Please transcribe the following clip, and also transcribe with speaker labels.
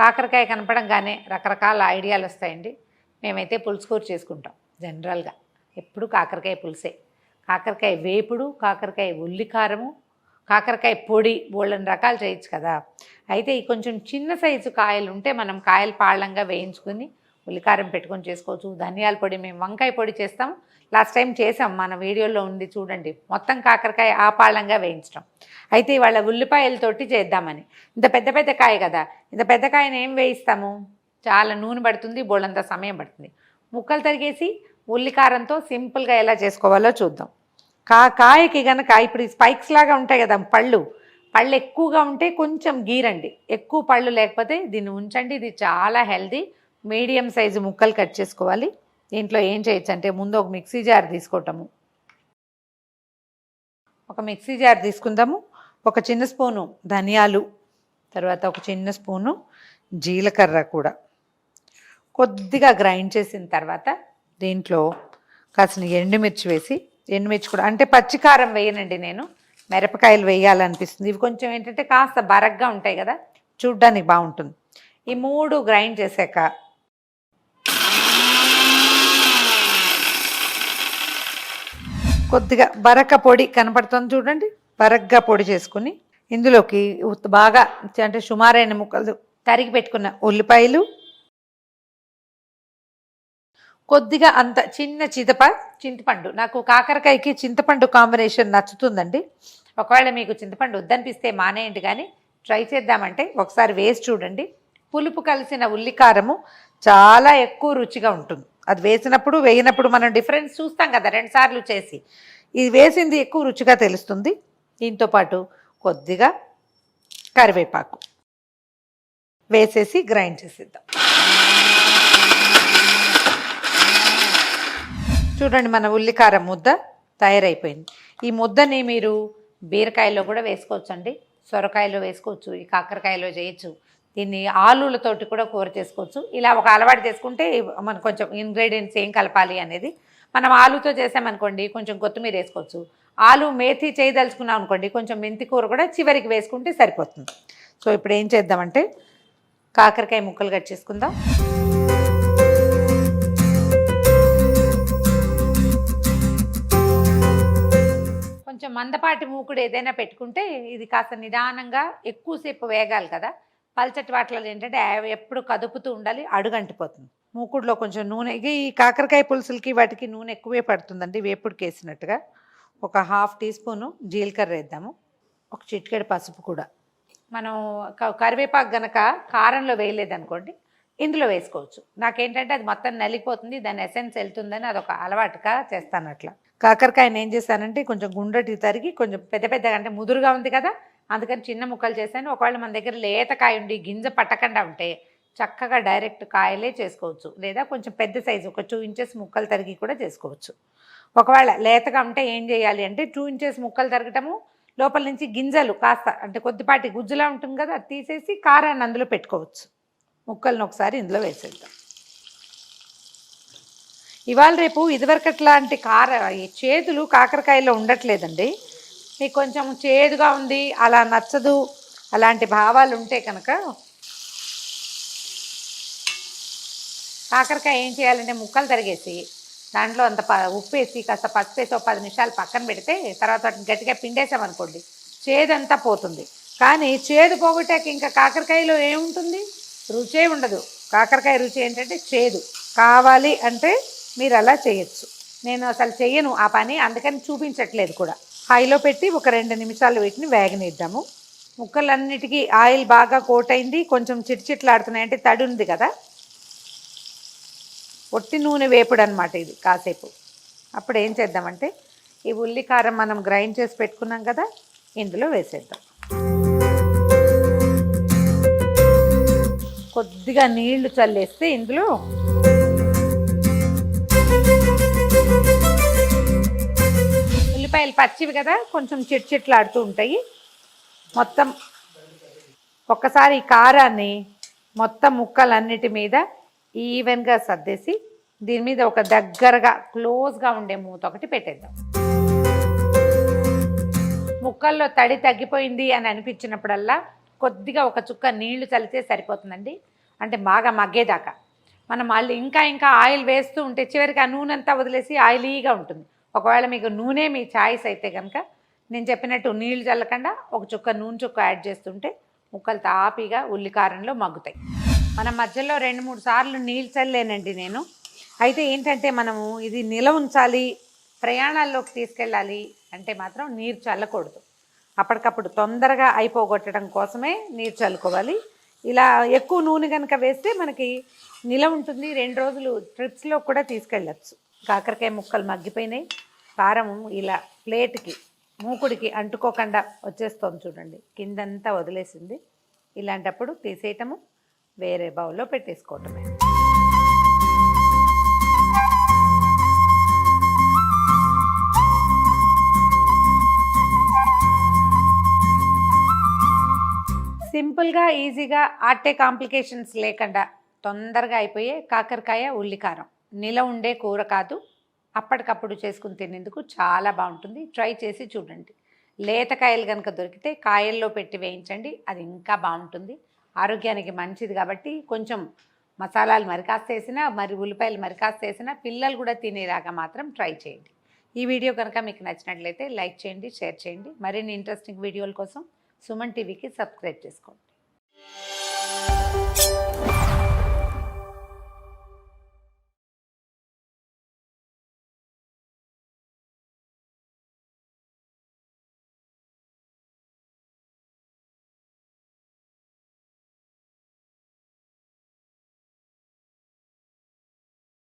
Speaker 1: కాకరకాయ కనపడంగానే రకరకాల ఐడియాలు వస్తాయండి. మేమైతే పులుసుకూర చేసుకుంటాం జనరల్గా. ఎప్పుడు కాకరకాయ పులుసే. కాకరకాయ వేపుడు కాకరకాయ ఉల్లికారము కాకరకాయ పొడి బోళ్ళని రకాలు చేయొచ్చు కదా. అయితే ఈ కొంచెం చిన్న సైజు కాయలు ఉంటే మనం కాయలు పాళ్ళంగా వేయించుకుని ఉల్లికారం పెట్టుకొని చేసుకోవచ్చు. ధనియాల పొడి మేము వంకాయ పొడి చేస్తాం. లాస్ట్ టైం చేసాం. మన వీడియోలో ఉంది చూడండి. మొత్తం కాకరకాయ ఆ వేయించడం అయితే ఇవాళ ఉల్లిపాయలతోటి చేద్దామని. ఇంత పెద్ద పెద్ద కాయ కదా. ఇంత పెద్ద కాయను ఏం వేయిస్తాము? చాలా నూనె పడుతుంది బోళ్ళంత సమయం పడుతుంది. ముక్కలు తరిగేసి ఉల్లికారంతో సింపుల్గా ఎలా చేసుకోవాలో చూద్దాం. కా కాయకి గనక ఇప్పుడు ఈ స్పైక్స్ లాగా ఉంటాయి కదా పళ్ళు. పళ్ళు ఎక్కువగా ఉంటే కొంచెం గీరండి. ఎక్కువ పళ్ళు లేకపోతే దీన్ని ఉంచండి. ఇది చాలా హెల్దీ. మీడియం సైజు ముక్కలు కట్ చేసుకోవాలి. దీంట్లో ఏం చేయొచ్చు అంటే ముందు ఒక మిక్సీ జార్ తీసుకోవటము. ఒక మిక్సీ జార్ తీసుకుందాము. ఒక చిన్న స్పూను ధనియాలు తర్వాత ఒక చిన్న స్పూను జీలకర్ర కూడా. కొద్దిగా గ్రైండ్ చేసిన తర్వాత దీంట్లో కాసిన ఎండుమిర్చి వేసి ఎండుమిర్చి కూడా అంటే పచ్చికారం వేయనండి నేను. మిరపకాయలు వేయాలనిపిస్తుంది. ఇవి కొంచెం ఏంటంటే కాస్త బరగ్గా ఉంటాయి కదా చూడ్డానికి బాగుంటుంది. ఈ మూడు గ్రైండ్ చేశాక కొద్దిగా బరక పొడి కనపడుతుంది చూడండి. బరగ్గా పొడి చేసుకుని ఇందులోకి బాగా అంటే సుమారైన ముక్కలు తరిగి పెట్టుకున్న ఉల్లిపాయలు కొద్దిగా అంత చిన్న చింతప చింతపండు. నాకు కాకరకాయకి చింతపండు కాంబినేషన్ నచ్చుతుందండి. ఒకవేళ మీకు చింతపండు వద్దనిపిస్తే మానేయండి కానీ ట్రై చేద్దామంటే ఒకసారి వేసి చూడండి. పులుపు కలిసిన ఉల్లికారము చాలా ఎక్కువ రుచిగా ఉంటుంది. అది వేసినప్పుడు వేయినప్పుడు మనం డిఫరెన్స్ చూస్తాం కదా రెండు సార్లు చేసి. ఇది వేసింది ఎక్కువ రుచిగా తెలుస్తుంది. దీంతో పాటు కొద్దిగా కరివేపాకు వేసేసి గ్రైండ్ చేసేద్దాం. చూడండి మన ఉల్లికారం ముద్ద తయారైపోయింది. ఈ ముద్దని మీరు బీరకాయలో కూడా వేసుకోవచ్చు అండి సొరకాయలో వేసుకోవచ్చు ఈ కాకరకాయలో చేయొచ్చు. దీన్ని ఆలులతోటి కూడా కూర చేసుకోవచ్చు. ఇలా ఒక అలవాటు చేసుకుంటే మనం కొంచెం ఇంగ్రీడియంట్స్ ఏం కలపాలి అనేది. మనం ఆలుతో చేసామనుకోండి కొంచెం కొత్తిమీర వేసుకోవచ్చు. ఆలు మేథి చేయదలుచుకున్నాం అనుకోండి కొంచెం మెంతి కూర కూడా చివరికి వేసుకుంటే సరిపోతుంది. సో ఇప్పుడు ఏం చేద్దామంటే కాకరకాయ ముక్కలు కట్ చేసుకుందాం. కొంచెం మందపాటి మూకుడు ఏదైనా పెట్టుకుంటే ఇది కాస్త నిదానంగా ఎక్కువసేపు వేగాలి కదా. పల్చటి వాటిలో ఏంటంటే ఎప్పుడు కదుపుతూ ఉండాలి అడుగంటిపోతుంది. మూకుడులో కొంచెం నూనె ఈ కాకరకాయ పులుసులకి వాటికి నూనె ఎక్కువే పడుతుందండి వేపుడుకి వేసినట్టుగా ఒక హాఫ్ టీ స్పూను జీలకర్ర వేద్దాము ఒక చిటికెడు పసుపు కూడా. మనం క- కరివేపాకు గనక కారంలో వేయలేదనుకోండి ఇందులో వేసుకోవచ్చు. నాకేంటంటే అది మొత్తం నలిగిపోతుంది దాని ఎసెన్స్ వెళ్తుందని అదొక అలవాటుగా చేస్తాను అట్లా. కాకరకాయని ఏం చేస్తానంటే కొంచెం గుండ్రటి తరిగి కొంచెం పెద్ద పెద్దగా అంటే ముదురుగా ఉంది కదా అందుకని చిన్న ముక్కలు చేశాను. ఒకవేళ మన దగ్గర లేత కాయ ఉండి గింజ పట్టకుండా ఉంటే చక్కగా డైరెక్ట్ కాయలే చేసుకోవచ్చు. లేదా కొంచెం పెద్ద సైజు ఒక టూ ఇంచెస్ ముక్కలు తరిగి కూడా చేసుకోవచ్చు. ఒకవేళ లేతగా ఉంటే ఏం చేయాలి అంటే టూ ఇంచెస్ ముక్కలు తరగటము లోపల నుంచి గింజలు కాస్త అంటే కొద్దిపాటి గుజ్జులా ఉంటుంది కదా అది తీసేసి కారాన్ని అందులో పెట్టుకోవచ్చు. ముక్కలను ఒకసారి ఇందులో వేసేద్దాం. ఇవాళ రేపు ఇదివరకట్లాంటి కార ఈ కాకరకాయలో ఉండట్లేదండి. మీకు కొంచెం చేదుగా ఉంది అలా నచ్చదు అలాంటి భావాలు ఉంటే కనుక కాకరకాయ ఏం చేయాలంటే ముక్కలు తరిగేసి దాంట్లో అంత ప ఉప్పు వేసి కాస్త పసుపు వేసి ఒక పది నిమిషాలు పక్కన పెడితే తర్వాత వాటిని గట్టిగా పిండేసామనుకోండి చేదంతా పోతుంది. కానీ చేదు పోగొట్టాక ఇంకా కాకరకాయలో ఏముంటుంది? రుచే ఉండదు. కాకరకాయ రుచి ఏంటంటే చేదు. కావాలి అంటే మీరు అలా చేయొచ్చు. నేను అసలు చెయ్యను ఆ పని అందుకని చూపించట్లేదు కూడా. హైలో పెట్టి ఒక రెండు నిమిషాలు వీటిని వేగనిద్దాము. ముక్కలన్నిటికీ ఆయిల్ బాగా కోట్ అయింది కొంచెం చిట్చిట్లాడుతున్నాయి. అంటే తడి ఉంది కదా? ఒట్టి నూనె వేపుడు అనమాట ఇది కాసేపు. అప్పుడు ఏం చేద్దామంటే ఈ ఉల్లికారం మనం గ్రైండ్ చేసి పెట్టుకున్నాం కదా ఇందులో వేసేద్దాం. కొద్దిగా నీళ్ళు చల్లేస్తే ఇందులో ఉల్లిపాయలు పచ్చివి కదా కొంచెం చిట్ చిట్లాడుతూ ఉంటాయి. మొత్తం ఒక్కసారి కారాన్ని మొత్తం ముక్కలన్నిటి మీద ఈవెన్గా సర్దేసి దీని మీద ఒక దగ్గరగా క్లోజ్గా ఉండే మూత ఒకటి పెట్టేద్దాం. ముక్కల్లో తడి తగ్గిపోయింది అని అనిపించినప్పుడల్లా కొద్దిగా ఒక చుక్క నీళ్ళు చలితే సరిపోతుందండి. అంటే బాగా మగ్గేదాకా. మనం మళ్ళీ ఇంకా ఇంకా ఆయిల్ వేస్తూ ఉంటే చివరికి ఆ నూనె అంతా వదిలేసి ఆయిలీగా ఉంటుంది. ఒకవేళ మీకు నూనె మీ ఛాయిస్ అయితే కనుక నేను చెప్పినట్టు నీళ్ళు చల్లకుండా ఒక చుక్క నూనె చుక్క యాడ్ చేస్తుంటే ముక్కలు తాపీగా ఉల్లికారంలో మగ్గుతాయి. మన మధ్యలో రెండు మూడు సార్లు నీళ్ళు చల్లేనండి నేను. అయితే ఏంటంటే మనము ఇది నిల ఉంచాలి ప్రయాణాల్లోకి తీసుకెళ్ళాలి అంటే మాత్రం నీరు చల్లకూడదు. అప్పటికప్పుడు తొందరగా అయిపోగొట్టడం కోసమే నీరు చల్లుకోవాలి. ఇలా ఎక్కువ నూనె కనుక వేస్తే మనకి నిల ఉంటుంది రెండు రోజులు ట్రిప్స్లో కూడా తీసుకెళ్ళచ్చు. కాకరకాయ ముక్కలు మగ్గిపోయినాయి. కారం ఇలా ప్లేట్కి మూకుడికి అంటుకోకుండా వచ్చేస్తుంది చూడండి. కిందంతా వదిలేసింది. ఇలాంటప్పుడు తీసేయటము వేరే బౌల్లో పెట్టేసుకోవటమే. సింపుల్గా ఈజీగా ఆటే కాంప్లికేషన్స్ లేకుండా తొందరగా అయిపోయే కాకరకాయ ఉల్లికారం. నిల ఉండే కూర కాదు. అప్పటికప్పుడు చేసుకుని తినేందుకు చాలా బాగుంటుంది. ట్రై చేసి చూడండి. లేత కాయలు కనుక దొరికితే కాయల్లో పెట్టి వేయించండి. అది ఇంకా బాగుంటుంది. ఆరోగ్యానికి మంచిది కాబట్టి కొంచెం మసాలాలు మరికాస్త వేసినా మరి ఉల్లిపాయలు మరికాస్త వేసినా పిల్లలు కూడా తినేలాగా మాత్రం ట్రై చేయండి. ఈ వీడియో కనుక మీకు నచ్చినట్లయితే లైక్ చేయండి షేర్ చేయండి. మరిన్ని ఇంట్రెస్టింగ్ వీడియోల కోసం సుమన్ టీవీకి సబ్స్క్రైబ్ చేసుకోండి.